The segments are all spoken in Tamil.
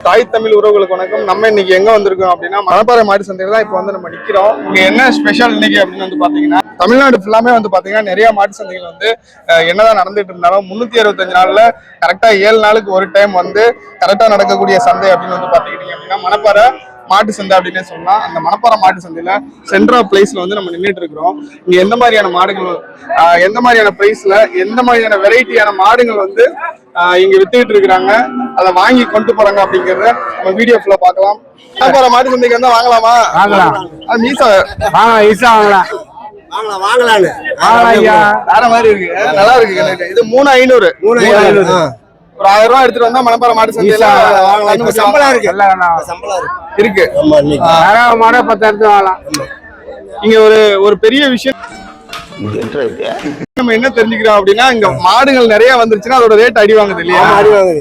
தாய் தமிழ் உறவுகளுக்கு வணக்கம். நம்ம இன்னைக்கு எங்க வந்திருக்கோம் அப்படின்னா மணப்பாறை மாட்டு சந்தையில தான் இப்போ வந்து நம்ம நிக்கிறோம். இங்க என்ன ஸ்பெஷல் இன்னைக்கு அப்படின்னு வந்து பாத்தீங்கன்னா தமிழ்நாடு ஃபுல்லாமே வந்து பாத்தீங்கன்னா நிறைய மாட்டு சந்தைகள் வந்து என்னதான் நடந்துட்டு இருந்தாலும் முன்னூத்தி அறுபத்தஞ்சு நாள்ல கரெக்டா ஏழு நாளுக்கு ஒரு டைம் வந்து கரெக்டா நடக்கக்கூடிய சந்தை அப்படின்னு வந்து பாத்துக்கிட்டீங்க அப்படின்னா மணப்பாறை மாட்டு சந்தை அப்படின்னே சொல்லலாம். அந்த மணப்பாறை மாட்டு சந்தையில சென்ட்ரா பிளேஸ்ல வந்து நம்ம நின்றுட்டு இருக்கிறோம். இங்க எந்த மாதிரியான மாடுகள் எந்த மாதிரியான பிரைஸ்ல எந்த மாதிரியான வெரைட்டியான மாடுகள் வந்து இங்க வித்துக்கிட்டு இருக்கிறாங்க. அதை வாங்கி கொண்டு போறாங்க அப்படிங்கறத நம்ம வீடியோ ஃபுல்லா பார்க்கலாம். மணப்பாறை மாட்டு சந்தைக்கு வந்தா வாங்கலாமா? வாங்கலாம். அது மீசா. வாங்கலாம். வாங்கலாம் வாங்கலான்னு வாங்கலாம் ஐயா. வேற மாதிரி இருக்கு. நல்லா இருக்கு. இது மூணு ஐநூறு. மூணு ஐநூறு. ஒரு ஆயிரம் ரூபாய் எடுத்துட்டு வந்தா மணப்பாறை மாட்டு சந்தையில சம்பளம் இருக்கு. சம்பளம் இருக்கு. இருக்கு. மாட பத்தாயிரத்து வாங்கலாம். இங்க ஒரு ஒரு பெரிய விஷயம் நம்ம என்ன தெரிஞ்சுக்கிறோம் அப்படின்னா இங்க மாடுகள் நிறைய வந்துருச்சுன்னா அதோட ரேட் அடி வாங்குது இல்லையா? ஆமா, அடி வாங்குது.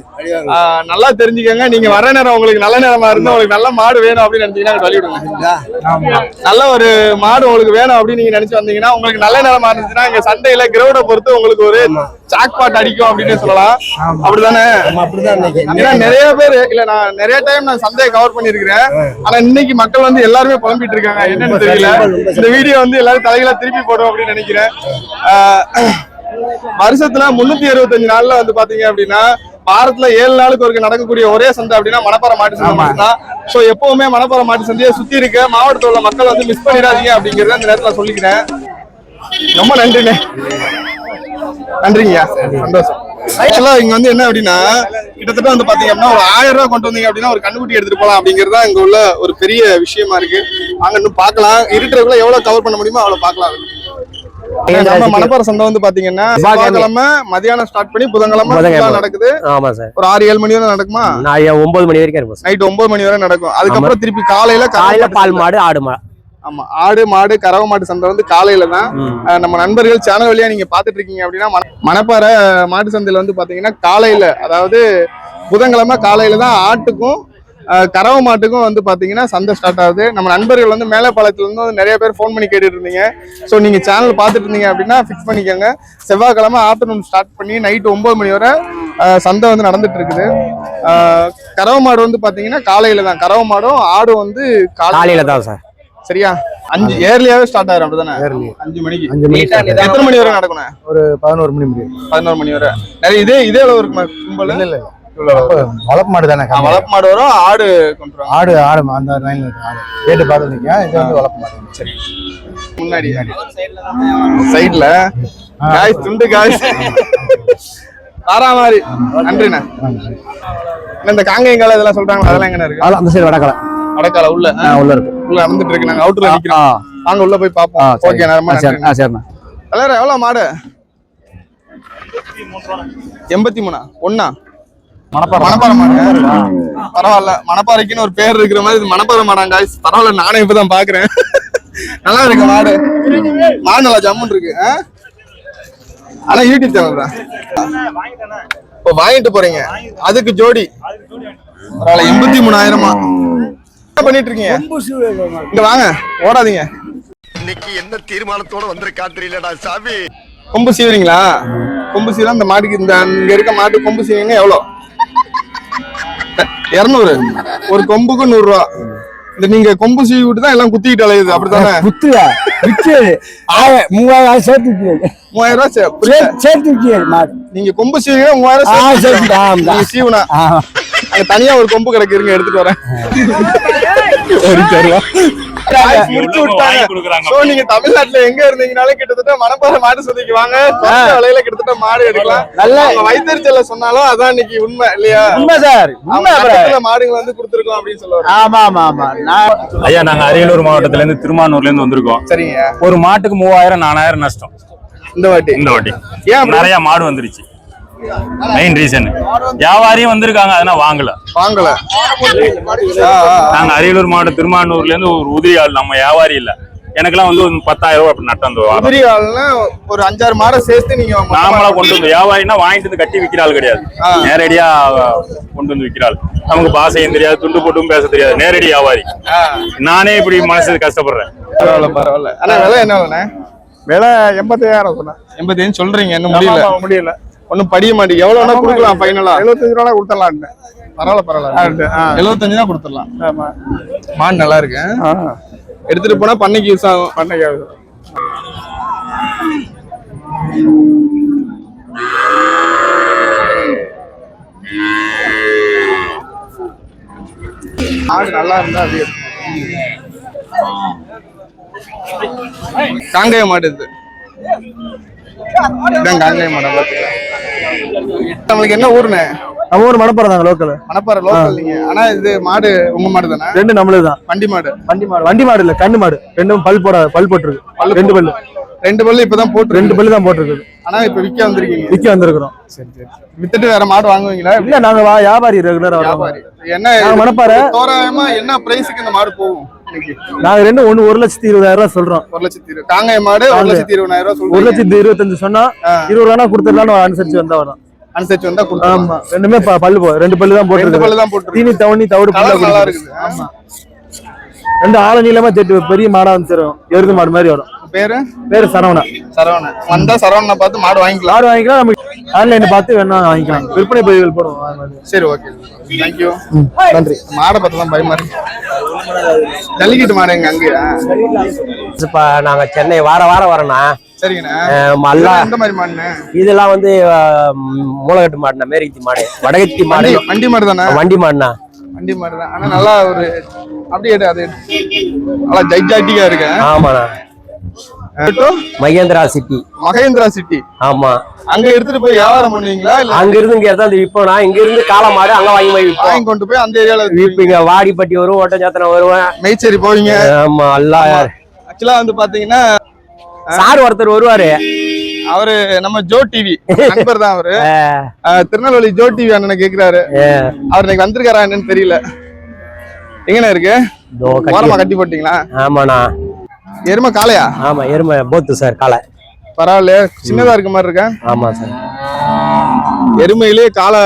நல்லா தெரிஞ்சுக்கங்க. நீங்க வர நேரம் உங்களுக்கு நல்ல நேரமா இருந்தா உங்களுக்கு நல்ல மாடு வேணும் அப்படின்னு நினைச்சீங்கன்னா வழி விடுங்க இதா, நல்ல ஒரு மாடு உங்களுக்கு வேணும் அப்படின்னு நீங்க நினைச்சு வந்தீங்கன்னா உங்களுக்கு நல்ல நேரமா இருந்துச்சுன்னா இங்க சந்தையில கிரௌட பொறுத்து உங்களுக்கு ஒரு சாக்பாட் அடிக்கும் அப்படின்னு சொல்லலாம். அப்படிதானே? நம்ம அப்படிதான் இன்னைக்கு ஏன்னா நிறைய பேர் இல்ல நான் நிறைய டைம் நான் சந்தையை கவர் பண்ணிருக்கிறேன் ஆனா இன்னைக்கு மக்கள் வந்து எல்லாருமே புலம்பிட்டு இருக்காங்க. என்னன்னு தெரியல. இந்த வீடியோ வந்து எல்லாரும் தலைகளா திருப்பி போடும் அப்படின்னு நினைக்கிறேன். ஆஹ் வருஷத்துல முன்னூத்தி அறுபத்தஞ்சு நாள்ல வந்து பாத்தீங்க அப்படின்னா வாரத்துல ஏழு நாளுக்கு ஒருக்க நடக்கக்கூடிய ஒரே சந்தை அப்படின்னா மணப்பாறை மாட்டு சந்தை தான் சோ எப்பவுமே மணப்பாறை மாட்டு சந்தையை சுத்தி இருக்க மாவட்டத்துல உள்ள மக்கள் வந்து மிஸ் பண்ணிடாதீங்க அப்படிங்கறத இந்த நேரத்துல சொல்லிக்கிறேன். ரொம்ப நன்றிண்ணே. நன்றிங்கய்யா. சந்தோஷம். ஆக்சுவலா இங்க வந்து என்ன அப்படின்னா கிட்டத்தட்ட வந்து பாத்தீங்க அப்படின்னா ஒரு ஆயிரம் ரூபாய் கொண்டு வந்தீங்க அப்படின்னா ஒரு கண்ணுக்குட்டி எடுத்துட்டு போலாம் அப்படிங்கிறது இங்க உள்ள ஒரு பெரிய விஷயமா இருக்கு. அங்க இன்னும் பார்க்கலாம். இருக்கிறதுக்குள்ள எவ்வளவு கவர் பண்ண முடியுமோ அவ்வளவு பார்க்கலாம். நம்ம மணப்பாறை சந்தை வந்து பாத்தீங்கன்னா செவ்வாய்க்கிழமை மதியானம் ஸ்டார்ட் பண்ணி புதன்கிழமை நடக்குது. ஆமா சார். ஒரு ஆறு ஏழு மணி வரை நடக்குமா? ஒன்பது மணி வரைக்கும் நைட் ஒன்பது மணி வரை நடக்கும். அதுக்கப்புறம் திருப்பி காலையில காலையில பால். மாடு ஆடு மாடு. ஆமா ஆடு மாடு கறவை மாட்டு சந்தை வந்து காலையில தான். நம்ம நண்பர்கள் சேனல் வழியா நீங்க பாத்துட்டு இருக்கீங்க அப்படின்னா மண- மணப்பாறை மாட்டு சந்தையில வந்து பாத்தீங்கன்னா காலையில அதாவது புதன்கிழமை காலையில தான் ஆட்டுக்கும் கறவை மாட்டுக்கும் வந்து பாத்தீங்கன்னா சந்தை ஸ்டார்ட் ஆகுது. நம்ம நண்பர்கள் வந்து மேலப்பாளையத்துல இருந்து வந்து நிறைய பேர் ஃபோன் பண்ணி கேட்டுட்டு இருந்தீங்க ஸோ நீங்க சேனல் பார்த்துட்டு இருந்தீங்க அப்படின்னா ஃபிக்ஸ் பண்ணிக்கோங்க. செவ்வாய்க்கிழமை ஆஃப்டர்நூன் ஸ்டார்ட் பண்ணி நைட் ஒன்பது மணி வரை சந்தை வந்து நடந்துட்டு இருக்குது கறவை மாடு வந்து பாத்தீங்கன்னா காலையில தான். கறவை மாடும் ஆடும் வந்து காலையில தான். சார். சரியா? அஞ்சு ஏர்லியாவே ஸ்டார்ட் ஆயிரும் அப்படிதானே? அஞ்சு மணிக்கு. அஞ்சு மணிக்கு. எத்தனை மணி வரை நடக்கணும்? ஒரு பதினோரு மணி முடியும். பதினோரு மணி வரை. நிறைய இதே இதே அளவு இருக்குமா? கும்பல்? இல்ல இல்ல. வளர்ப்பு மாடு தானே. வளர்ப்பு மாடு வரும் ஆடு கொண்டு ஆடு ஆடு அந்த லைன்ல இருக்கு ஆடு. ரேட்டு பார்த்து இது வந்து வளர்ப்பு மாடு. சரி. முன்னாடி. சைடுல. காய்ஸ் துண்டு காய்ஸ் ஆறா மாதிரி. நன்றிண்ணே. இந்த காங்கேயங்கால இதெல்லாம் சொல்றாங்க அதெல்லாம் எங்க இருக்கு? அந்த சைடு வடக்கலை. அடக்கால உள்ள. உள்ள இருக்கு. உள்ள நடந்துட்டு இருக்கு. நாங்க அவுட்டர்ல நிக்கிறோம். வாங்க உள்ள போய் பாப்போம் ஓகே நன்றி ஆ சரிண்ணா. கலர் எவ்வளவு மாடு? எண்பத்தி மூணா. மாடு பரவாயில்ல. மணப்பாறைக்குன்னு ஒரு பேர் இருக்கிற மாதிரி இது மணப்பாறை மாடாங்க guys. பரவாயில்ல நானே இப்பதான் பாக்குறேன். நல்லா இருக்கு மாடு. மாடு நல்லா ஜம்முன் இருக்கு? ஆனா யூடியூப் சேனல் தான் இப்போ வாங்கிட்டு போறீங்க. அதுக்கு ஜோடி. பரவாயில்ல எண்பத்தி மூணாயிரமா. என்ன பண்ணிட்டு இருக்கீங்க? இங்க வாங்க ஓடாதீங்க. இன்னைக்கு என்ன தீர்மானத்தோட வந்திருக்கா தெரியலடா சாமி. கொம்பு சீவுறீங்களா? கொம்பு சீவா இந்த மாட்டுக்கு இந்த இங்க இருக்க மாட்டு கொம்பு சீவிங்க எவ்வளோ? இரநூறு. ஒரு கொம்புக்கு நூறு ரூபா இந்த நீங்க கொம்பு சீவி விட்டு தான் எல்லாம் குத்திக்கிட்டு அலையுது. அப்படித்தானே? குத்துல விற்று மூவாயிரம் சேர்த்து மூவாயிரம் ரூபாய். சேர்த்து மாடு நீங்க கொம்பு சீவிங்க மூவாயிரம் ஆ, சேர்த்து சீவுனா. அங்க தனியா ஒரு கொம்பு கிடக்கு இருங்க எடுத்துட்டு வரேன். Guys, முடிச்சு விட்டாங்க. நீங்க தமிழ்நாட்டுல எங்க இருந்தீங்கனாலும் கிட்டத்தட்ட மணப்பாறை மாடு சந்தைக்கு வாங்க. குறைஞ்ச விலையில கிட்டத்தட்ட மாடு எடுக்கலாம். நல்ல வைத்தறிச்சல சொன்னாலும் அதான் இன்னைக்கு உண்மை இல்லையா? உண்மை சார். மாடுகள் வந்து கொடுத்துருக்கோம் அப்படின்னு சொல்லுவாரு ஆமா ஆமா ஆமா. நான் ஐயா நாங்க அரியலூர் மாவட்டத்துல இருந்து திருமானூர்ல இருந்து வந்திருக்கோம். சரிங்க. ஒரு மாட்டுக்கு மூவாயிரம் நாலாயிரம் நஷ்டம். இந்த வாட்டி. இந்த வாட்டி. ஏன்? நிறைய மாடு வந்துருச்சு. மெயின் ரீசன் வியாபாரியும் வந்திருக்காங்க அதெல்லாம் வாங்கல. வாங்கல. நாங்க அரியலூர் மாவட்டம் திருமானூர்ல இருந்து ஒரு உதிரி ஆள் நம்ம வியாபாரி இல்ல. எனக்கெல்லாம் வந்து ஒரு பத்தாயிரம் ரூபாய் அப்படி நட்டம் உதிரி ஆள்னா ஒரு அஞ்சாறு மாடை சேர்த்து நீங்க நாமளா கொண்டு வந்து வியாபாரினா வாங்கிட்டு வந்து கட்டி விக்கிற ஆள் கிடையாது. நேரடியா கொண்டு வந்து விக்கிற ஆள். நமக்கு பாசையும் தெரியாது துண்டு போட்டும் பேச தெரியாது. நேரடி வியாபாரி. நானே இப்படி மனசு கஷ்டப்படுறேன். பரவாயில்ல பரவாயில்ல. ஆனா விலை என்ன விலை எண்பத்தாயிரம் சொன்னேன் எண்பத்தேழு சொல்றீங்க இன்னும் முடியல. முடியல. ஒன்னும் படிய மாட்டேங்குது. எவ்வளவு வேணா கொடுக்கலாம் ஃபைனலா எழுபத்தஞ்சு ரூபா கொடுத்துடலான்னு பரவாயில்ல பரவாயில்ல. எழுபத்தஞ்சு தான் கொடுத்துடலாம். ஆமா. மாடு நல்லா இருக்கு. எடுத்துட்டு போனா பண்ணைக்கு யூஸ் ஆகும். பண்ணைக்காவது மாடு நல்லா இருந்தா அப்படியே காங்காய மாடு இது. காங்காய மாடு பாத்துக்கலாம் நம்மளுக்கு என்ன ஊருண்ணே? நம்ம ஊர் மணப்பாறை தாங்க லோக்கல் மணப்பாறை லோக்கல் நீங்க. ஆனா இது மாடு உங்க மாடு தானே ரெண்டு நம்மளுது தான். வண்டி மாடு. வண்டி மாடு. வண்டி மாடு இல்ல கண்ணு மாடு. ரெண்டும் பல் போட பல் போட்டிருக்கு. ரெண்டு பல்லு. ரெண்டு பல்லு இப்பதான் போட்டு ரெண்டு பல்லு தான் போட்டிருக்குது. ஆனா இப்ப விக்க வந்திருக்கீங்க. விற்க வந்திருக்கிறோம். சரி சரி வித்துட்டு வேற மாடு வாங்குவீங்களா? இல்ல நாங்க வா வியாபாரி ரெகுலரா வியாபாரி. என்ன நாங்க மணப்பாறை தோராயமா என்ன பிரைஸுக்கு இந்த மாடு போகும் நாங்க ரெண்டு ஒண்ணு ஒரு லட்சத்தி இருபதாயிரம் ரூபாய் சொல்றோம். ஒரு லட்சத்தி இரு காங்காய மாடு ஒரு. லட்சத்தி இருபதாயிரம் ரூபாய் ஒரு லட்சத்தி இருபத்தஞ்சு சொன்னா. இருபது ரூபா கொடுத்துடலாம்னு அனுசரிச்சு வந்தா வரும். அனுசரிச்சு வந்தா கொடுக்கலாம் ஆமா ரெண்டுமே பல்லு போ ரெண்டு பல்லு தான் ரெண்டு போட்டிருக்கு பல்லு தான் போட்டு தீனி தவணி தவிடு கலர் நல்லா. இருக்குது. ஆமா. ரெண்டு ஆழ நீளமா செட்டு பெரிய மாடா வந்து சேரும் எருது மாடு மாதிரி வரும். பேரு? பேரு சரவணா. சரவணன் வந்தா சரவணனை பார்த்து மாடு வாங்கிக்கலாம். மாடு வாங்கிக்கலாம் நமக்கு ஆன்லைன் பார்த்து வேணா வாங்கிக்கலாம். விற்பனை பதிவுகள் போடுவோம். சரி ஓகே தேங்க்யூ ம், நன்றி. மாடை பார்த்து தான் பயமா இருக்கு. ஜல்லிக்கட்டு மாடு எங்க அங்கயா? இப்ப நாங்க சென்னை வார வாரம் வரோண்ணா. சரிங்கண்ணா. அஹ் மல்லா. இதெல்லாம் எந்த மாதிரி மாடுண்ணே? இதெல்லாம் வந்து மூலகட்டு மாடுண்ணா மேரித்தி மாடு. வடகத்தி மாடு. வண்டி மாடு தானே வண்டி மாடுண்ணா. வண்டி மாடு தான் ஆனா நல்லா ஒரு அப்படியே அது. நல்லா ஜைஜாட்டிக்கா இருக்கு? ஆமாண்ணா. மகேந்திரா சிட்டி. மகேந்திரா சிட்டி. ஆமா. அங்க எடுத்துட்டு போய் வியாபாரம் பண்ணுவீங்களா அங்க இருந்து இங்க எடுத்தாந்து விற்போம்னா இங்க இருந்து காளை மாடு அங்க வாங்கி போய் விற்போம் வாங்கி கொண்டு போய் அந்த ஏரியால விற்பீங்க வாடிப்பட்டி வரும் ஓட்டஞ்சாத்தனை வருவேன். மெய்ச்சேரி போவீங்க. ஆமா எல்லா ஆக்சுவலா வந்து பாத்தீங்கன்னா சார் ஒருத்தர் வருவாரு. அவரு நம்ம ஜோ டிவி. நண்பர் தான் அவரு. திருநெல்வேலி ஜோ டிவி அண்ணனை கேக்குறாரு. அவர் இன்னைக்கு வந்திருக்காரா என்னன்னு தெரியல. எங்கண்ணே இருக்கு? ஓரமா கட்டி போட்டீங்களா? ஆமாண்ணா. எருமை காளையா? ஆமா எருமை போத்து சார் காளை. பரவாயில்ல சின்னதா இருக்க மாதிரி இருக்கா? ஆமா சார். எருமையிலேயே காலை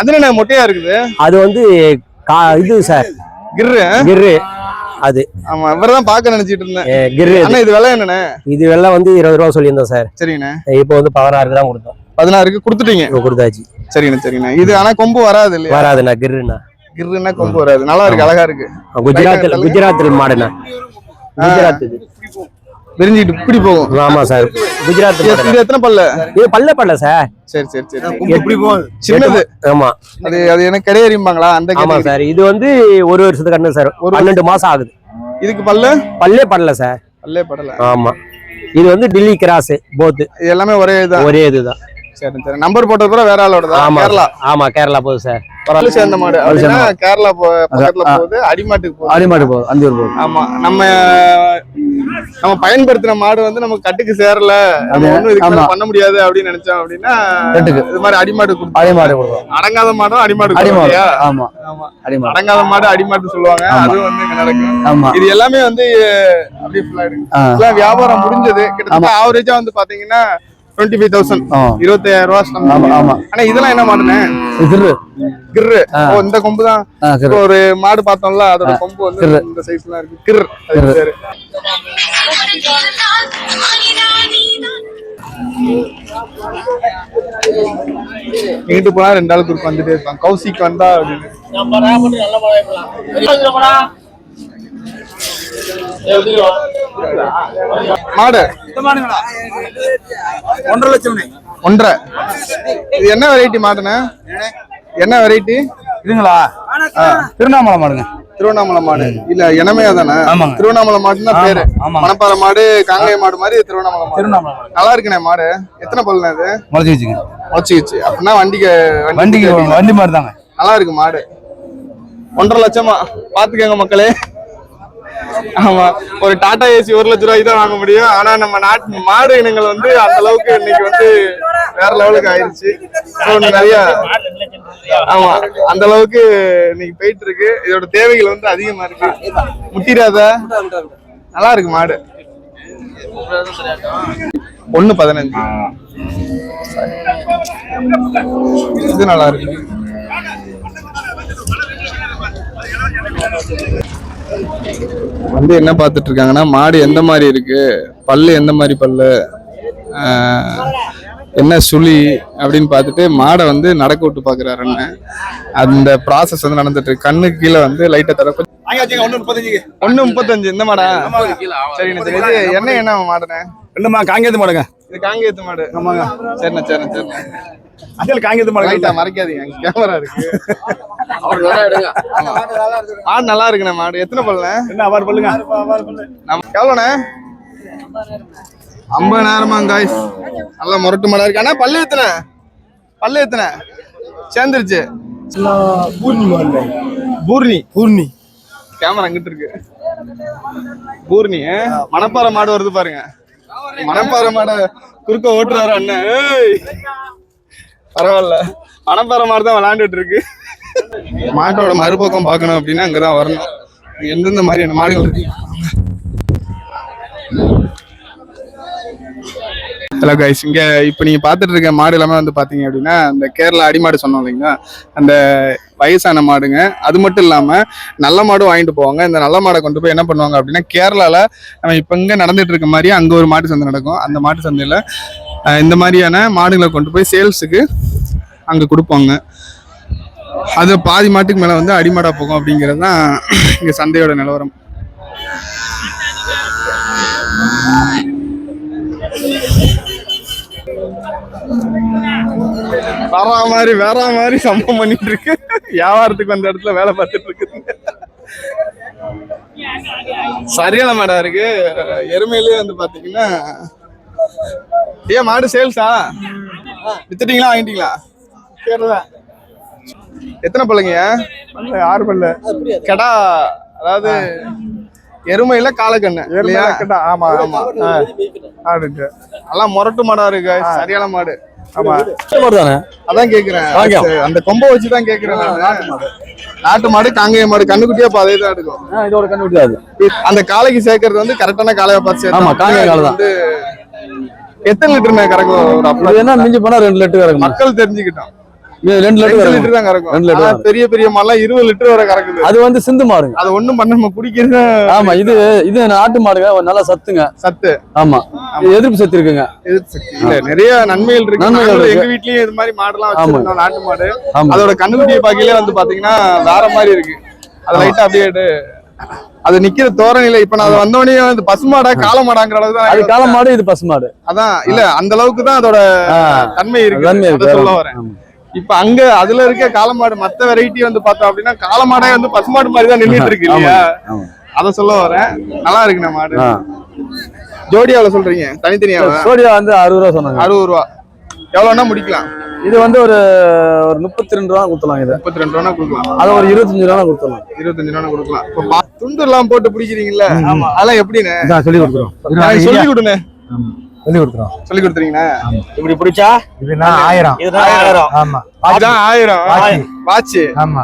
அது என்ன மொட்டையா இருக்குது? அது வந்து கா- இது சார். கிர்ரு கிர்ரு அது. ஆமா இவர்தான் பார்க்க நினைச்சிட்டு இருந்தேன். கிர்ரு. அண்ணா இது விலை என்னண்ணே? இது வெள்ளம் வந்து இருபது ரூபா சொல்லியிருந்தோம் சார். சரிங்கண்ணே. இப்போ வந்து பதினாறுக்கு தான் கொடுத்தோம். பதினாறுக்கு கொடுத்துட்டீங்க. கொடுத்தாச்சு. சரிண்ணே சரிண்ணே. இது ஆனா கொம்பு வராது இல்லையா? வராதுண்ணா கிர்ருண்ணா. கிர்ருன்னா கொம்பு வராது. நல்லா இருக்கு அழகா இருக்கு. குஜராத்தில் குஜராத்தில் மாடுண்ணா. குஜராத் இது. இப்படி போகும். ஆமா சார். குஜராத் இது- எத்தனை பல்லு? இது பல்ல பல்ல சார். சரி சரி சரி. இப்படி போகுது சின்னது. ஆமா. அது அது என்ன கிடையறிம்பாங்களா அந்த ஆமா. சார். இது வந்து ஒரு வருஷத்துக்கு அண்ணன் சார். ஒரு பன்னெண்டு மாசம் ஆகுது. இதுக்கு பல்லு? பல்லே படல சார். பல்லே படல. ஆமா. இது வந்து டில்லி கிராஸ் போத்து. இது எல்லாமே ஒரே இதுதான். ஒரே இதுதான். சரி சரி நம்பர் போட்டது கூட வேற ஆளோட ஆமா கேரளா. ஆமா கேரளா போகுது சார் பல்லு சேர்ந்த மாடு. அப்படின்னா கேரளா பக்கத்துல போகுது அடிமாட்டுக்கு போகுது. ஆடி மாடு போகுது அஞ்சூர் போகுது. ஆமா. நம்ம நம்ம பயன்படுத்தின மாடு வந்து நமக்கு கட்டுக்கு சேரல. நம்ம அது- ஒண்ணும் இதுக்கு. பண்ண முடியாது அப்படின்னு நினைச்சோம் அப்படின்னா கட்டுக்கு. இது மாதிரி அடிமாடு கொடுத்து ஆடி மாடு கொடுக்கும் அடங்காத மாடும் அடிமாடு அடி மாடு கொடுக்கலையா? ஆமா. ஆமா. அடங்காத மாடு அடிமாடு சொல்லுவாங்க. அதுவும் வந்து நடக்கும். ஆமா. இது எல்லாமே வந்து அப்படியே வியாபாரம் முடிஞ்சது. கிட்டத்தட்ட ஆவரேஜா வந்து பாத்தீங்கன்னா டுவெண்ட்டி ஃபைவ் தௌசண்ட். இருபத்தாயிரம் ரூபா ஆமா. ஆனா இதெல்லாம் என்ன மாடுனே கிர்ரு. ஓ இந்த கொம்பு தான் ஒரு மாடு பார்த்தோம்ல அதோட கொம்பு வந்து கிர்ரு. இந்த சைஸ்ல இருக்கு. கிர் அது கிர்ரு. பேரு. இங்கிட்டு போனா ரெண்டு ஆள் குறுக்கு வந்துட்டே இருப்பாங்க. கௌசிக் வந்தா அப்படின்னு. மாடு. ஒன்றரை லட்சம் ஒன்றரை. இது என்ன வெரைட்டி மாடுண்ணே? என்ன வெரைட்டி இதுங்களா? திருவண்ணாமலை மாடுங்க. திருவண்ணாமலை மாடு. இல்ல இனமே தானே. திருவண்ணாமலை மாடுன்னு பேரு. மணப்பாறை மாடு காங்கேய மாடு மாதிரி திருவண்ணாமலை மாடு. திருவண்ணாமலை நல்லா இருக்குண்ணே மாடு. எத்தனை பல்லுண்ணே இது? முளைச்சி வச்சுங்க. வச்சுக்கிச்சு அப்படின்னா வண்டிக்கு வண்டிக்கு வண்டிக்கு வண்டி மாடு தாங்க நல்லா இருக்கு மாடு. ஒன்றரை லட்சமா. பாத்துக்கோங்க மக்களே. ஆமா ஒரு டாடா ஏசி ஒரு லட்ச ரூபாய்க்கு தான் வாங்க முடியும். ஆனா நம்ம நாட்டு மாடு இனங்கள் வந்து அந்த அளவுக்கு இன்னைக்கு வந்து வேற லெவலுக்கு ஆயிருச்சு. நிறைய ஆமா அந்த அளவுக்கு இன்னைக்கு போயிட்டு இருக்கு இதோட தேவைகள் வந்து அதிகமா இருக்கு. முட்டிராத நல்லா இருக்கு மாடு. ஒன்னு பதினஞ்சு. இது நல்லா இருக்கு. வந்து என்ன பார்த்துட்டு இருக்காங்கன்னா மாடு எந்த மாதிரி இருக்கு பல்லு எந்த மாதிரி பல்லு என்ன சுழி அப்படின்னு பார்த்துட்டு மாடை வந்து நடக்க விட்டு அண்ணன் அந்த ப்ராசஸ் வந்து நடந்துட்டு இருக்கு கண்ணுக்கு கீழே வந்து லைட்டை தர ஒண்ணு முப்பத்தஞ்சு இந்த மாடா? சரிண்ணே சரி என்ன என்ன மாடுண்ணே? இல்லம்மா காங்கேத்து மாடுங்க. இது காங்கேயத்து மாடு. ஆமாங்க. சரிண்ணே சரிண்ணே சரிண்ணே. அஞ்சல் காங்கேத்து மாடுங்க லைட்டா மறைக்காதீங்க கேமரா இருக்கு. மாடு நல்லா இருக்குண்ணே. மாடு. எத்தனை பல்லுண்ணே என்ன அவர் சொல்லுங்க நம்ம எவ்வளோண்ணே? ஐம்பதாயிரமா காய்ஸ் நல்ல முரட்டு மாடா இருக்கு. அண்ணா பல்லு எத்தனை? பல்லு எத்தனை? சேர்ந்துருச்சு. பூர்ணி மாடு. பூர்ணி? பூர்ணி. கேமரா அங்கிட்டு இருக்கு. பூர்ணி? மணப்பாறை மாடு வருது பாருங்க. மணப்பாறை மாடை குறுக்க ஓட்டுறாரு அண்ணன். பரவாயில்ல. மணப்பாறை மாடு தான் விளையாண்டுட்டு இருக்கு மாட்டோட மறுபக்கம் பார்க்கணும் அப்படின்னா அங்கதான் வரணும். எந்தெந்த மாதிரியான மாடுகள் இருக்கு? ஹலோ கைஸ் இங்க இப்போ நீங்க பார்த்துட்டு இருக்க மாடு எல்லாமே வந்து பாத்தீங்க அப்படின்னா அந்த கேரளா அடிமாடு சொன்னோம் இல்லைங்களா? அந்த வயசான மாடுங்க. அது மட்டும் இல்லாம நல்ல மாடும் வாங்கிட்டு போவாங்க. இந்த நல்ல மாடை கொண்டு போய் என்ன பண்ணுவாங்க அப்படின்னா கேரளால நம்ம இப்போ இங்க நடந்துட்டு இருக்க மாதிரி அங்க ஒரு மாட்டு சந்தை நடக்கும். அந்த மாட்டு சந்தையில இந்த மாதிரியான மாடுகளை கொண்டு போய் சேல்ஸுக்கு அங்க கொடுப்பாங்க. அது பாதி மாட்டுக்கு மேல வந்து அடிமாடா போகும் அப்படிங்கிறது தான் இங்க சந்தையோட நிலவரம். வரா மாதிரி வேற மாதிரி சம்பவம் பண்ணிட்டு இருக்கு வியாபாரத்துக்கு வந்த இடத்துல வேலை பார்த்துட்டு இருக்குது. சரியான மாடா இருக்கு. எருமையிலே வந்து பாத்தீங்கன்னா ஏன் மாடு சேல்ஸா? வித்துட்டீங்களா வாங்கிட்டீங்களா? எத்தனை பல்லுங்க? ஆறு பல்லு. கெடா அதாவது எருமையில காலக்கண்ணு இல்லையா? கிட்ட ஆமா ஆமா. ஆடுங்க. நல்லா முரட்டு மாடா இருக்கு சரியான மாடு. ஆமா தானே அதான் கேக்குறேன் வாங்கியம். சரி, அந்த கொம்ப வச்சு தான் கேக்குறேன். நாட்டு மாடு காங்கேய மாடு கண்ணுக்குட்டியா அப்ப அதே தான் எடுக்கும் இதோட கண்டு விட்டாது அந்த காளைக்கு சேர்க்கறது வந்து கரெக்டான காளையா பார்த்து ஆமா, காங்கேய காளை தான். எத்தனை லிட்டர்னு கறக்கும்? இது என்ன மிஞ்சி போனா ரெண்டு லிட்டர் கறக்கும் மக்கள் தெரிஞ்சுக்கிட்டோம் ரெண்டு லிட்டர் லிட்டர் தான் கறக்கும். ரெண்டு. பெரிய பெரிய மாடுலாம் இருபது லிட்டர் வரை கறக்குது. அது வந்து சிந்து மாடுங்க அது ஒண்ணும் பண்ண நம்ம குடிக்கிறது ஆமா இது இது நாட்டு மாடுங்க நல்ல சத்துங்க. சத்து. ஆமா. எதிர்ப்பு சத்து இருக்குங்க. எதிர்ப்பு சக்தி. இல்ல நிறைய நன்மைகள் இருக்கு. நன்மைகள். எங்க வீட்லயும் இது மாதிரி மாடுலாம் ஆமா. வச்சிருந்தோம் நாட்டு மாடு. அதோட கண்ணுக்குட்டியை பாக்கையிலே வந்து பாத்தீங்கன்னா வேற மாதிரி இருக்கு. அது லைட்டா அப்படியே. அது நிக்கிற தோரணையில இப்ப நான் வந்தோடனே வந்து பசுமாடா காளமாடாங்கிற அளவுக்கு தான் அது எனக்கு காளை மாடு இது அதான் இல்ல அந்த அளவுக்கு தான் அதோட தன்மை இருக்கு. தன்மை சொல்ல. வரேன். இப்ப அங்க அதுல இருக்க காளமாடு மத்த வெரைட்டி வந்து பார்த்தோம் அப்படின்னா காளமாடே வந்து பசுமாடு மாதிரி தான் நின்னுட்டு இருக்கு இல்லையா? ஆமா. அத சொல்ல வரேன். நல்லா இருக்குண்ணே மாடு. ஜோடியால சொல்றீங்க தனித்தனியாவா? சோடியா வந்து அறுபது ரூபா சொன்னாங்க. அறுபது ரூபா. எவ்வளவுன்னா முடிக்கலாம். இது வந்து ஒரு ஒரு முப்பத்தி ரெண்டு ரூபா கொடுத்துலாம் இது. முப்பத்தி ரெண்டு ரூபா கொடுக்கலாம். அது ஒரு இருபத்தஞ்சு ரூபா கொடுத்துலாம் இருபத்தஞ்சு ரூபா கொடுக்கலாம். இப்ப துண்டு எல்லாம் போட்டு பிடிக்கிறீங்களா அதெல்லாம் எப்படின்னு சொல்லி கொடுக்குறோம். சொல்லி கொடுண்ணே சொல்லி கொடுக்குறோம் சொல்லி கொடுத்துறீங்கண்ணா இப்படி பிடிச்சா? இதுனா ஆயிரம். இதுதான் ஆயிரம். ஆமா. அதான் ஆயிரம். வாட்ச். ஆமா.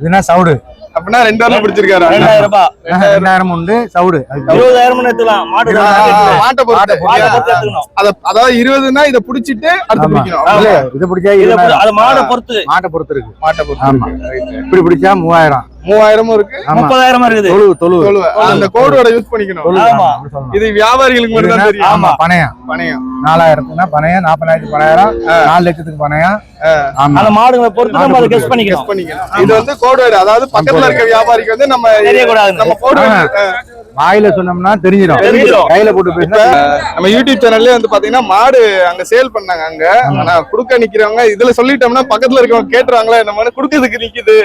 இதுனா சவுடு. அப்படின்னா ரெண்டு வரல பிடிச்சிருக்காரு. ரெண்டாயிரம் ரூபாய். ரெண்டாயிரம் உண்டு சவுடு. இருபதாயிரம் எடுத்துக்கலாம். மாட்டை பொறுத்து. மாட்டை அதாவது இருபதுன்னா இதை புடிச்சிட்டு அடுத்து. பிடிக்கணும்? இது பிடிச்சா அது மாடை பொறுத்து. மாட்டை பொறுத்து இருக்கு. மாட்டை பொறுத்து ஆமா. இப்படி பிடிச்சா மூவாயிரம். மூவாயிரமும் இருக்கு. முப்பதாயிரம் இருக்குது. தொழு தொழு. தொழுவ. அந்த கோடோட யூஸ் பண்ணிக்கணும். இது வியாபாரிகளுக்கு மட்டும் தான் தெரியும். ஆமா பணயம். பணையம். நாலாயிரத்துக்குனா பணயம் நாற்பதாயிரத்துக்கு பணாயிரம் நாலு லட்சத்துக்கு பணயம். ஆமா. அந்த மாடுகளை பொறுத்து நம்ம அதை கெஸ் யூஸ் இது வந்து கோடு அதாவது பக்கத்துல இருக்க வியாபாரிக்கு வந்து நம்ம. நம்ம கோடு வாயில சொன்னோம்னா தெரிஞ்சிடும். கையில போட்டு பேசினா நம்ம யூடியூப் சேனல்லே வந்து பாத்தீங்கன்னா மாடு அங்க சேல் பண்ணாங்க அங்க. ஆனா குடுக்க நிக்கிறவங்க இதுல சொல்லிட்டோம்னா பக்கத்துல இருக்கவங்க கேட்டுருவாங்களா இந்த மாதிரி குடுக்கறதுக்கு நிக்குது.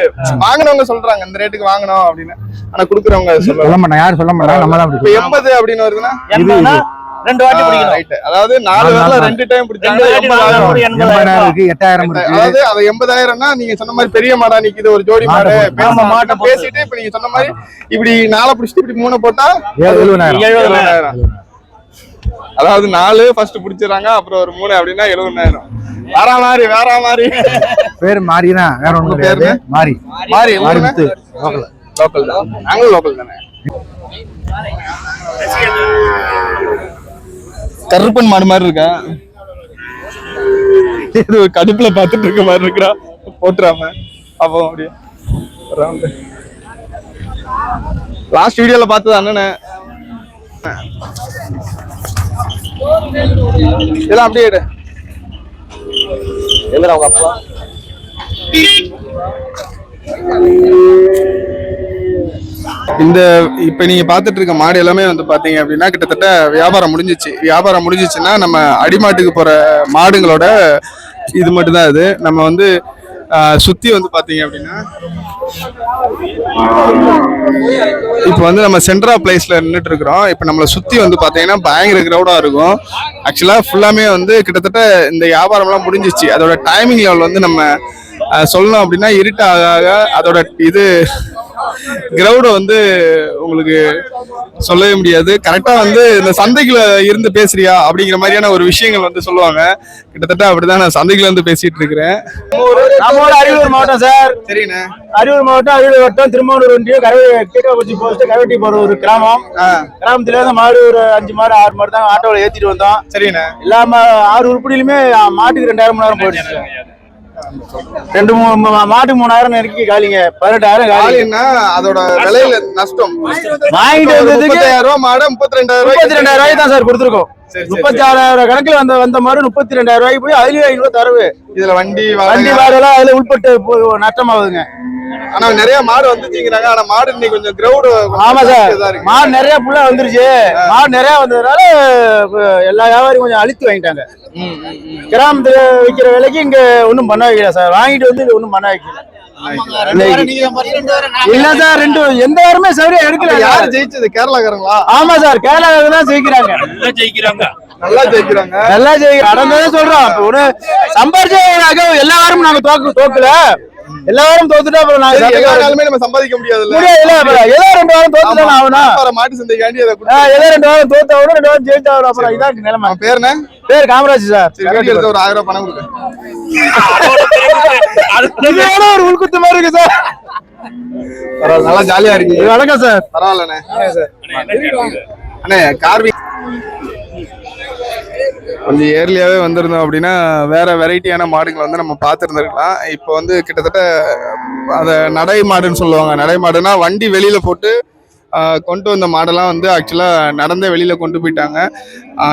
வாங்கினவங்க சொல்றாங்க இந்த ரேட்டுக்கு வாங்கணும் அப்படின்னு. ஆனா குடுக்கறவங்க சொல்ல மாட்டேன் யாரும் சொல்ல மாட்டாங்க. நம்ம தான் எண்பது அப்படின்னு வருதுன்னா? ரெண்டு வாட்டி பிடிக்கணும். ரைட் அதாவது நாலு வரல. ரெண்டு டைம் பிடிச்சாங்க. இருக்கு எட்டாயிரம் அதாவது அது எண்பதாயிரம்னா நீங்க சொன்ன மாதிரி பெரிய மாடா நிக்குது ஒரு ஜோடி மாடு ஆமா, மாட்டை பேசிட்டு இப்ப நீங்க சொன்ன மாதிரி இப்படி நாளை பிடிச்சிட்டு இப்படி மூணை போட்டா எழுபதாயிரம். அதாவது நாலு ஃபர்ஸ்ட் பிடிச்சிடறாங்க அப்புறம் ஒரு மூணு அப்படின்னா எழுபதாயிரம். வேற மாதிரி வேற மாதிரி. பேர் மாறி தான் வேற கிடையாது. பேரு? மாறி மாறி மாறி? முத்து. லோக்கல் லோக்கல் தான். நாங்களும் லோக்கல் தானே. கருப்பன் மாடு மாதிரி இருக்கா? இது கடுப்புல பார்த்துட்டு இருக்க மாதிரி இருக்கிறா. போட்டுறாம. அப்போ அப்படியே லாஸ்ட் வீடியோல பார்த்தது அண்ணனே. இதெல்லாம் அப்படியே எடு எங்கடா அவங்க அப்பா. இந்த இப்ப நீங்க பாத்துட்டு இருக்க மாடு எல்லாமே வந்து பாத்தீங்க அப்படின்னா கிட்டத்தட்ட வியாபாரம் முடிஞ்சிச்சு. வியாபாரம் முடிஞ்சிச்சுன்னா நம்ம அடிமாட்டுக்கு போற மாடுங்களோட இது மட்டும்தான் இது. நம்ம வந்து சுத்தி வந்து பாத்தீங்க அப்படின்னா இப்போ வந்து நம்ம சென்ட்ரா பிளேஸ்ல நின்றுட்டு இருக்கிறோம். இப்போ நம்மளை சுத்தி வந்து பாத்தீங்கன்னா பயங்கர கிரௌடா இருக்கும். ஆக்சுவலா ஃபுல்லாமே வந்து கிட்டத்தட்ட இந்த வியாபாரம்லாம் முடிஞ்சிச்சு. அதோட டைமிங் லெவல் வந்து நம்ம சொல்லணும் அப்படின்னா இருட்டு ஆக ஆக அதோட இது கிரௌட வந்து உங்களுக்கு சொல்லவே முடியாது. கரெக்டா வந்து இந்த சந்தைக்குள்ள இருந்து பேசுறியா அப்படிங்கிற மாதிரியான ஒரு விஷயங்கள் வந்து சொல்லுவாங்க. கிட்டத்தட்ட அப்படிதான் நான் சந்தைக்குள்ள இருந்து பேசிட்டு இருக்கிறேன். நம்மளோட அரியலூர் மாவட்டம் சார். சரிண்ணே. அரியலூர் மாவட்டம் அரியலூர் வட்டம் திருமாவூர் ஒன்றியம் கரவை கீழக்குறிச்சி போஸ்ட் கரவட்டி போற ஒரு கிராமம். கிராமத்துல இருந்து மாடு ஒரு அஞ்சு மாடு ஆறு மாடு தான் ஆட்டோவில் ஏத்திட்டு வந்தோம். சரிண்ணே. எல்லா மா- ஆறு உருப்படியிலுமே மாட்டுக்கு ரெண்டாயிரம் மூணாயிரம் போயிடுச்சு. சார். ரெண்டு மூணு மா- மாட்டுக்கு மூணாயிரம் நெருக்கி காலிங்க. பதினெட்டாயிரம் காலி. காலின்னா அதோட விலையில நஷ்டம். வாங்கிட்டு வந்ததுக்கு முப்பத்தாயிரம் ரூபாய் மாடு முப்பத்தி ரெண்டாயிரம் ரூபாய்க்கு தான் சார் கொடுத்துருக்கோம். முப்பத்தி ஆறாயிரம் கணக்குல வந்த வந்த மாடு முப்பத்தி ரெண்டாயிரம் ரூபாய்க்கு போய் அதுலயும் ஐநூறு தரவு. இதுல வண்டி வண்டி வாடகை அதுல உள்பட்டு நஷ்டமாகுதுங்க. ஆனா நிறைய மாடு வந்துச்சுங்கிறாங்க. ஆனா மாடு இன்னைக்கு கொஞ்சம் கிரௌடு ஆமா சார். மாடு நிறைய புள்ள வந்துருச்சு. மாடு நிறைய வந்ததுனால எல்லா வியாபாரியும் கொஞ்சம் அழுத்தி வாங்கிட்டாங்க. கிராமத்துல விக்கிற விலைக்கு இங்க ஒண்ணும் பண்ண வைக்கல சார். வாங்கிட்டு வந்து இது ஒண்ணும் பண்ண வைக்கல. இல்ல சார் ரெண்டு எந்த வாரமே சரியா எடுக்கல யாரு ஜெயிச்சது? கேரளாக்காரங்களா? ஆமா சார் கேரளால தான் ஜெயிக்கிறாங்க. நல்லா ஜெயிக்கிறாங்க. நல்லா ஜெயிக்கிறாங்க. நல்லா ஜெயி அடந்ததே சொல்றோம். சம்பாரிச்சு எல்லா வாரமும் நாங்க தோக்கு தோக்கல. எல்லா வாரம் தோத்துட்டா அப்புறம் நாளுமே நம்ம சம்பாதிக்க முடியாதுல்ல? அப்புறம் ஏதோ ரெண்டு வாரம் தோத்துதான் ஆகணும். மாட்டு சந்தைக்காண்டி ஏதோ ரெண்டு வாரம் தோத்த ஆகணும் ரெண்டு வாரம் ஜெயிச்சா ஆகணும் அப்புறம் இதான் நிலைமை. பேர் என்ன? பேர் காமராஜ் சார். ஒரு ஆயிரம் ரூபாய் பணம் வேணா ஒரு உள்குத்து மாதிரி இருக்கு சார். பரவாயில்ல நல்லா ஜாலியா இருக்கு வணக்கம் சார். பரவாயில்லண்ணே. அண்ணே கார்வி கொஞ்சம் ஏர்லியாகவே வந்திருந்தோம் அப்படின்னா வேறு வெரைட்டியான மாடுகளை வந்து நம்ம பார்த்துருந்துருக்கலாம். இப்போ வந்து கிட்டத்தட்ட அதை நடை மாடுன்னு சொல்லுவாங்க. நடை மாடுனா வண்டி வெளியில் போட்டு கொண்டு வந்த மாடெல்லாம் வந்து ஆக்சுவலாக நடந்தே வெளியில் கொண்டு போயிட்டாங்க.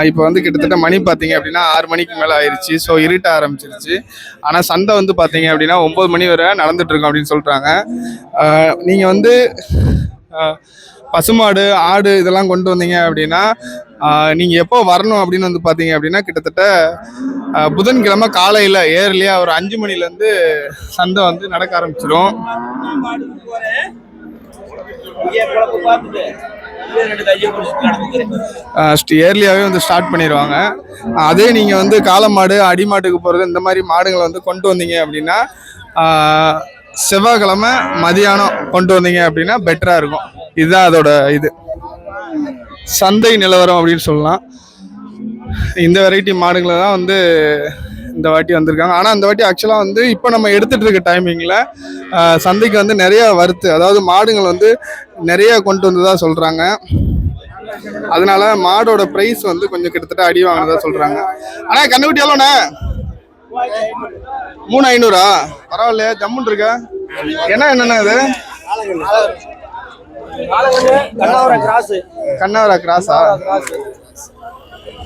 இப்போ வந்து கிட்டத்தட்ட மணி பார்த்தீங்க அப்படின்னா ஆறு மணிக்கு மேலே ஆயிடுச்சு ஸோ இருட்ட ஆரம்பிச்சிருச்சு. ஆனால் சந்தை வந்து பார்த்தீங்க அப்படின்னா ஒம்பது மணி வரை நடந்துட்டுருக்கோம் அப்படின்னு சொல்கிறாங்க நீங்கள் வந்து பசுமாடு ஆடு இதெல்லாம் கொண்டு வந்தீங்க அப்படின்னா நீங்கள் எப்போ வரணும் அப்படின்னு வந்து பார்த்தீங்க அப்படின்னா கிட்டத்தட்ட புதன்கிழமை காலையில் ஏர்லியாக ஒரு அஞ்சு மணிலேருந்து சந்தை வந்து நடக்க ஆரம்பிச்சிடும் இயர்லியாகவே வந்து ஸ்டார்ட் பண்ணிடுவாங்க அதே நீங்கள் வந்து காளை மாடு அடி மாட்டுக்கு இந்த மாதிரி மாடுங்களை வந்து கொண்டு வந்தீங்க அப்படின்னா செவ்வாய்க்கிழமை மதியானம் கொண்டு வந்தீங்க அப்படின்னா பெட்டராக இருக்கும். இதுதான் அதோட இது. சந்தை நிலவரம் அப்படின்னு சொல்லலாம். இந்த வெரைட்டி மாடுகளை தான் வந்து இந்த வாட்டி வந்திருக்காங்க. ஆனால் அந்த வாட்டி ஆக்சுவலாக வந்து இப்போ நம்ம எடுத்துட்டு இருக்க டைமிங்கில் சந்தைக்கு வந்து நிறையா வருத்து அதாவது மாடுகள் வந்து நிறைய கொண்டு வந்ததாக சொல்கிறாங்க அதனால மாடோட ப்ரைஸ் வந்து கொஞ்சம் கிட்டத்தட்ட அடி வாங்கினதா சொல்கிறாங்க ஆனால் கண்ணுக்குட்டி எவ்வளோண்ணே? மூணு ஐநூறா? பரவாயில்லையா ஜம்முன் இருக்கா என்ன என்னென்ன இது? கிராஸ் கண்ணாவரா கிராஸா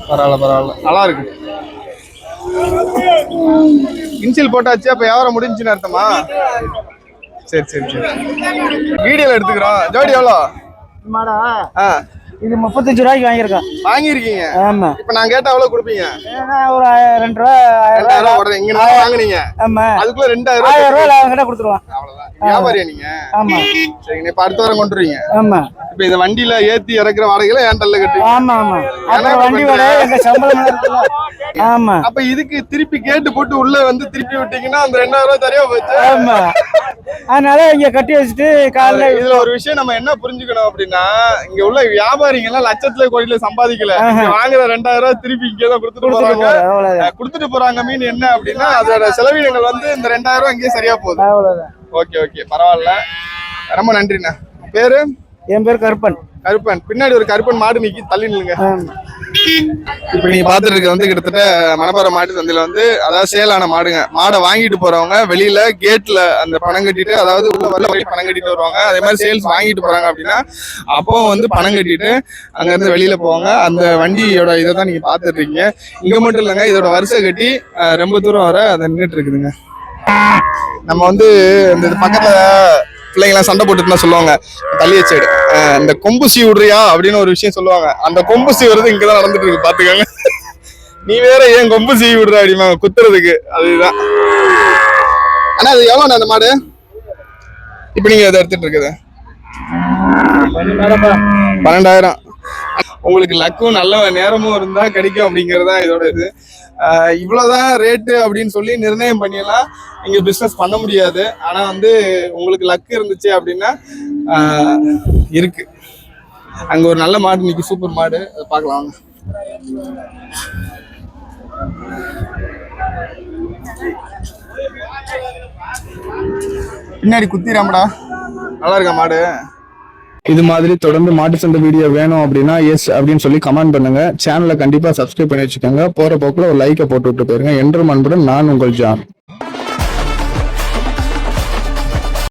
பரவாயில்ல பரவாயில்ல. நல்லா இருக்கு. இன்சில் போட்டாச்சு அப்ப வியாபாரம் முடிஞ்சுன்னு அர்த்தமா? சரி சரி சரி. வீடியோல எடுத்துக்கிறோம். ஜோடி எவ்வளோ? ஆ. இது முப்பத்தஞ்சு ரூபாய்க்கு வாங்கியிருக்கேன் வாங்கியிருக்கீங்க? ஆமா. இப்ப நான் கேட்டா எவ்வளவு கொடுப்பீங்க? ஒரு ரெண்டு ரூபா ரெண்டாயிரம் ரூபா இங்க வாங்குனீங்க. ஆமா. அதுக்குள்ள ரெண்டாயிரம் ஆயிரம் ரூபாய் அவங்க கிட்ட கொடுத்துருவான் அவ்வளவுதான். வியாபாரியா நீங்க? ஆமா. சரிங்க இப்ப அடுத்த வாரம் கொண்டுருவீங்க ஆமா. இப்ப இந்த வண்டியில ஏத்தி இறக்குற வாடகையில ஏன் தள்ள கட்டுவீங்க. ஆமா ஆமா. அப்புறம் வண்டி வாடகை எங்க சம்பளம். ஆமா. அப்ப இதுக்கு திருப்பி கேட்டு போட்டு உள்ள வந்து திருப்பி விட்டீங்கன்னா அந்த ரெண்டாயிரம் ரூபாய் சரியா போச்சு. ஆமா. அதனால இங்க கட்டி வச்சுட்டு காலைல இதுல ஒரு விஷயம் நம்ம என்ன புரிஞ்சுக்கணும் அப்படின்னா இங்க உள்ள வியாபாரிங்க எல்லாம் லட்சத்துல கோடியில சம்பாதிக்கல. வாங்குற ரெண்டாயிரம் ரூபாய் திருப்பி இங்கே தான் கொடுத்துட்டு போறாங்க. கொடுத்துட்டு போறாங்க மீன் என்ன அப்படின்னா அதோட செலவினங்கள் வந்து இந்த ரெண்டாயிரம் ரூபாய் இங்கேயே சரியா போகுது. Okay okay. பரவாயில்ல. ரொம்ப நன்றிண்ணா. பேரு? என் பேர் கருப்பன். கருப்பன். பின்னாடி ஒரு கருப்பன் மாடு நிக்கி தள்ளி நில்லுங்க. இப்ப நீங்க பாத்துட்டு இருக்க வந்து கிட்டத்தட்ட மணப்பாறை மாட்டு சந்தையில வந்து அதாவது சேலான மாடுங்க. மாடை வாங்கிட்டு போறவங்க வெளியில கேட்ல அந்த பணம் கட்டிட்டு அதாவது உள்ள வரல வழி பணம் கட்டிட்டு வருவாங்க. அதே மாதிரி சேல்ஸ் வாங்கிட்டு போறாங்க அப்படின்னா அப்போ வந்து பணம் கட்டிட்டு அங்க இருந்து வெளியில போவாங்க. அந்த வண்டியோட இதை தான் நீங்க பாத்துட்டு இருக்கீங்க இங்க மட்டும் இல்லைங்க இதோட வரிசை கட்டி ரொம்ப தூரம் வர அதை நின்றுட்டு இருக்குதுங்க நம்ம வந்து இந்த பக்கத்துல பிள்ளைங்களாம் சண்டை போட்டுட்டுலாம் சொல்லுவாங்க தள்ளி சைடு இந்த கொம்பு சீ விடுறியா அப்படின்னு ஒரு விஷயம் சொல்லுவாங்க. அந்த கொம்பு சீ வருது இங்கதான் நடந்துட்டு இருக்கு பாத்துக்கோங்க. நீ வேற ஏன் கொம்பு சீ விடுற அப்படிமா குத்துறதுக்கு? அதுதான். ஆனா அது எவ்வளோ அந்த மாடு? இப்போ நீங்க அதை எடுத்துட்டு இருக்குது. பன்னெண்டாயிரம். உங்களுக்கு லக்கும் நல்ல நேரமும் இருந்தா கிடைக்கும் அப்படிங்கறது தான் இதோட இது. ஆஹ் இவ்வளவுதான் ரேட்டு அப்படின்னு சொல்லி நிர்ணயம் பண்ணியெல்லாம் இங்கே பிசினஸ் பண்ண முடியாது. ஆனா வந்து உங்களுக்கு லக் இருந்துச்சு அப்படின்னா இருக்கு. அங்க ஒரு நல்ல மாடு இன்னைக்கு சூப்பர் மாடு. அதை பார்க்கலாம் வாங்க. பின்னாடி குத்திராமடா. நல்லா இருக்கா மாடு? இது மாதிரி தொடர்ந்து மாட்டு சந்தை வீடியோ வேணும் அப்படின்னா எஸ் அப்படின்னு சொல்லி கமெண்ட் பண்ணுங்க. சேனலை கண்டிப்பா சப்ஸ்கிரைப் பண்ணி வச்சுக்கோங்க. போற போக்குல ஒரு லைக்கை போட்டு விட்டு போயிருங்க. என்ற அன்புடன் நான் உங்கள் ஜான்.